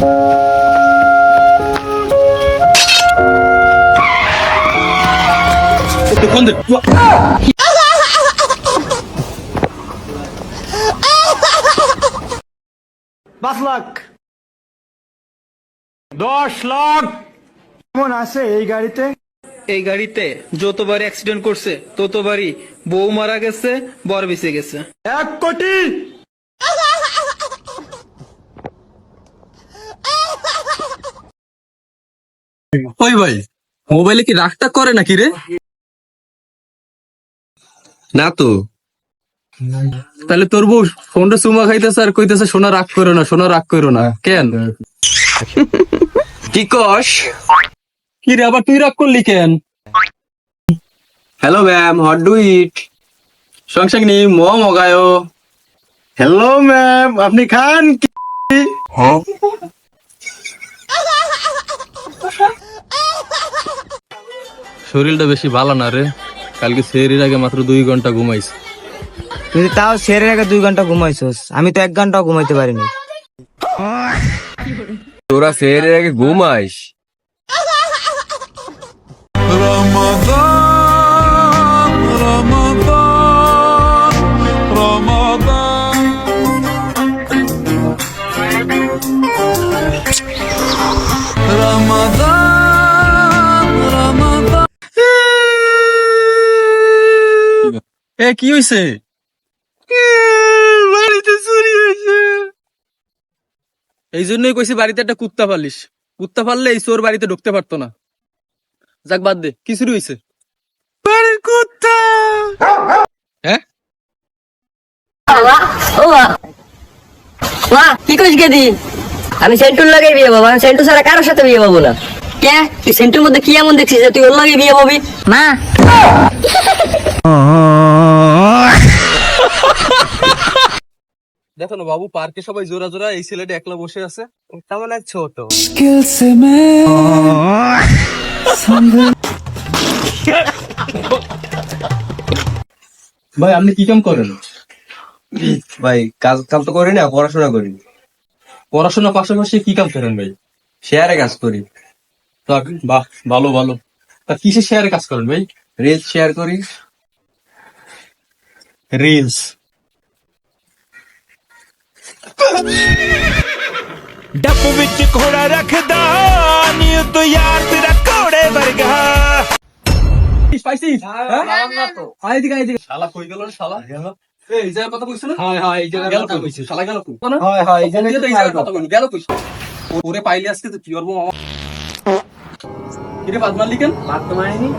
কোন পাঁচ লাখ। দশ লাখ। কেমন আছে এই গাড়িতে? এই গাড়িতে যতবার অ্যাক্সিডেন্ট করছে ততবারই বউ মারা গেছে বর বেঁচে গেছে। এক কোটি ওই ভাই মোবাইলে কি রাগটা করে নাকি রে? না তো তাহলে তোর বউ ফোনটা চুমা খাইতেছে আর কইতেছে সোনা রাগ করো না সোনা রাগ করো না। কেন? কি কস? কি রে আবার তুই রাগ করলি কেন? Hello ma'am hot do it সংসাং নি ম মগায়ো হ্যালো ম্যাম আপনি খান কি? শরীরটা বেশি ভালো না রে। কালকে সেরির আগে মাত্র দুই ঘণ্টা ঘুমাইছি। তুই তাও সেরির আগে দুই ঘণ্টা ঘুমাইছস? আমি তো এক ঘন্টাও ঘুমাইতে পারিনি। তোরা সেরির আগে ঘুমাইস। এ কি হইছে? বাড়িতে চুরি হয়েছে এই জন্যই কইছি বাড়িতে একটা কুত্তা পালিস কুত্তা পাললে এই চোর বাড়িতে ঢুকতে পারতো না। যাক বাদ দে কি শুরু হইছে? বাড়ির কুত্তা! হ্যাঁ? মা মা কি কইস গেদি আমি সেন্টুর লাগে বিয়ে বাবা আমি সেন্টু ছাড়া কারোর সাথে বিয়ে পাবো না। কে? তুই সেন্টুর মধ্যে কি এমন দেখছিস যে তুই ওর লাগে বিয়ে পাবি? মা! দেখো না বাবু পার্কে সবাই জোড়া জোড়া এই ছেলেটা একলা বসে আছে। তেমন এক ছোট। ভাই আপনি কি কাম করেন? ভাই কাজ কাম তো করি না পড়াশোনা করি। পড়াশোনা পাশাপাশি কি কাম করেন ভাই? শেয়ারে কাজ করি। যাক, বাহ ভালো ভালো। তা কিসে শেয়ারে কাজ করেন ভাই? রিলস শেয়ার করি। রিলস। ਡੱਪ ਵਿੱਚ ਘੋੜਾ ਰੱਖਦਾ ਨੀ ਤੂੰ ਯਾਰ ਤੇਰਾ ਘੋੜੇ ਵਰਗਾ পাইছিস হ্যাঁ এদিকে এদিকে শালা কই গেল রে শালা এই এই জায়গার কথা কইছ না হ্যাঁ হ্যাঁ এই জায়গার কথা কইছিস শালা গেল কই হয় হয় এই জন্য এই জায়গার কথা কইনি গেল কইছ ওরে পাইলে আজকে তো কি করবো মামা কিরে বাদ মারলি কেন বাদ তো মারিনি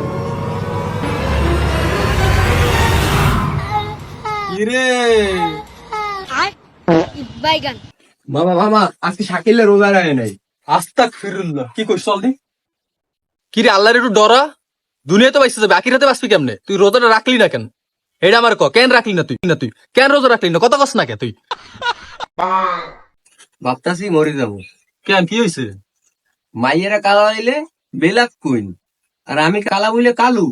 কিরে বাইগান মামা মামা আজকে শাকিলের রোজা নাই। আস্তাক ফিরুল্লাহ কি কইছ চল দি। কিরে আল্লাহর একটু ডরা। দুনিয়া তো বাইসে যাবে বাঁচবি কেমনে? তুই রোজাটা রাখলি না কেন? এটা আমার ক কেন রাখলি না তুই? না তুই। কেন রোজা রাখলি না? কথা কস না কে তুই? ভাবতাছি মরে যাব। কেন কি হয়েছে মাইয়েরা কালা হইলে বেলাক কইন। আর আমি কালা বইলে কালু।